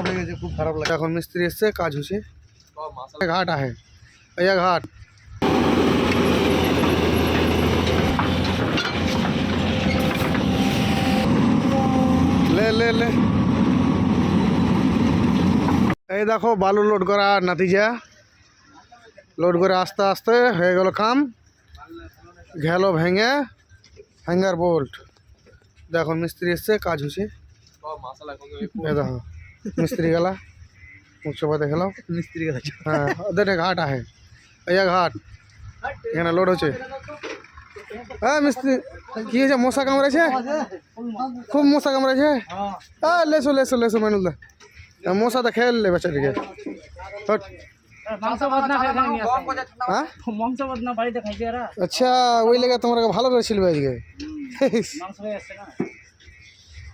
খারাপ হয়ে গেছে খুব খারাপ লাগে এখন মিস্ত্রি এসছে কাজ হচ্ছে ঘাট আহে এই ঘাট লে লে লে এই দেখো বালু লোড করা নাতিজা লোড করে আস্তে আস্তে হয়ে গেল কাম গেল ভেঙে হ্যাঙ্গার বোল্ট দেখো মিস্ত্রি এসছে কাজ হচ্ছে দেখো মিস্ত্রি গেলা উচ্চ পাতে খেলাও মিস্ত্রি গেছে হ্যাঁ ওদের ঘাট আহে भैया ঘাট এখানে লোড হচ্ছে হ্যাঁ মিস্ত্রি কি হয়েছে মশা কামড়েছে খুব মশা কামড়েছে হ্যাঁ লেসো লেসো লেসো মানুষ দা মশা তো খেয়ে লে বেচারিকে হট। মাংস ভাত না খাই খাই হ্যাঁ মাংস ভাত না বাড়িতে খাইছে এরা আচ্ছা ওই লেগে তোমরা ভালো করে ছিল আজকে মাংস হয়ে আসছে না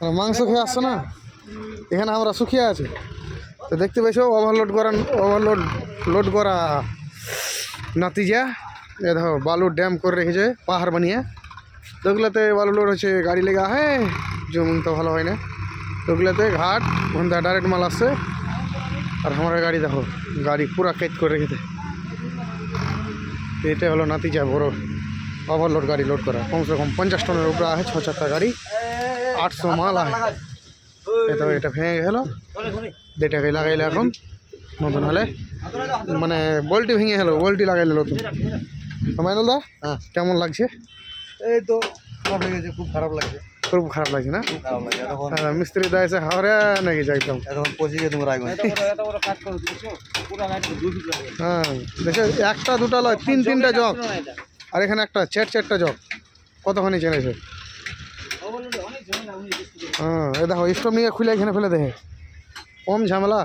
আর মাংস খেয়ে আসছো না এখানে আমরা শুকিয়ে আছি। তো দেখতে পাইছো ওভারলোড করা ওভারলোড লোড করা নাতিজা। এ দেখো বালু ড্যাম করে রেখেছে, পাহাড় বানিয়ে। তো বালু লোড হচ্ছে, গাড়ি লেগে, আহে, জমিন তো ভালো হয় না। তো ওগুলোতে ঘাট থেকে ডাইরেক্ট মাল আসছে। আর আমার গাড়ি দেখো, গাড়ি পুরা কেট করে রেখেছে। এটা হলো নাতিজা বড় ওভারলোড গাড়ি লোড করা। কমসে কম পঞ্চাশ টনের উপরে আছে ছ চারটা গাড়ি, আটশো মাল আছে এটা এটা ভেঙে গেল। যেটাকে লাগাইলে এখন নতুন হলে। মানে বল্টি ভেঙে গেল বল্টি লাগাইলে নতুন। মাইনুল দা হ্যাঁ। কেমন লাগছে? এই তো খারাপ লেগেছে। খুব খারাপ লাগছে খুব খারাপ লাগছে না হ্যাঁ, মিস্ত্রি দা এসে হাওড়ে নাকি যাইতাম এখন পৌঁছে গিয়ে তোমরা হ্যাঁ দেখে একটা দুটা লয় তিন তিনটা জগ। আর এখানে একটা চার চারটা জগ। কতখানি চেনেছে হ্যাঁ এ দেখো স্টোভ নিয়ে খুলে এখানে ফেলে দেখে কম ঝামেলা।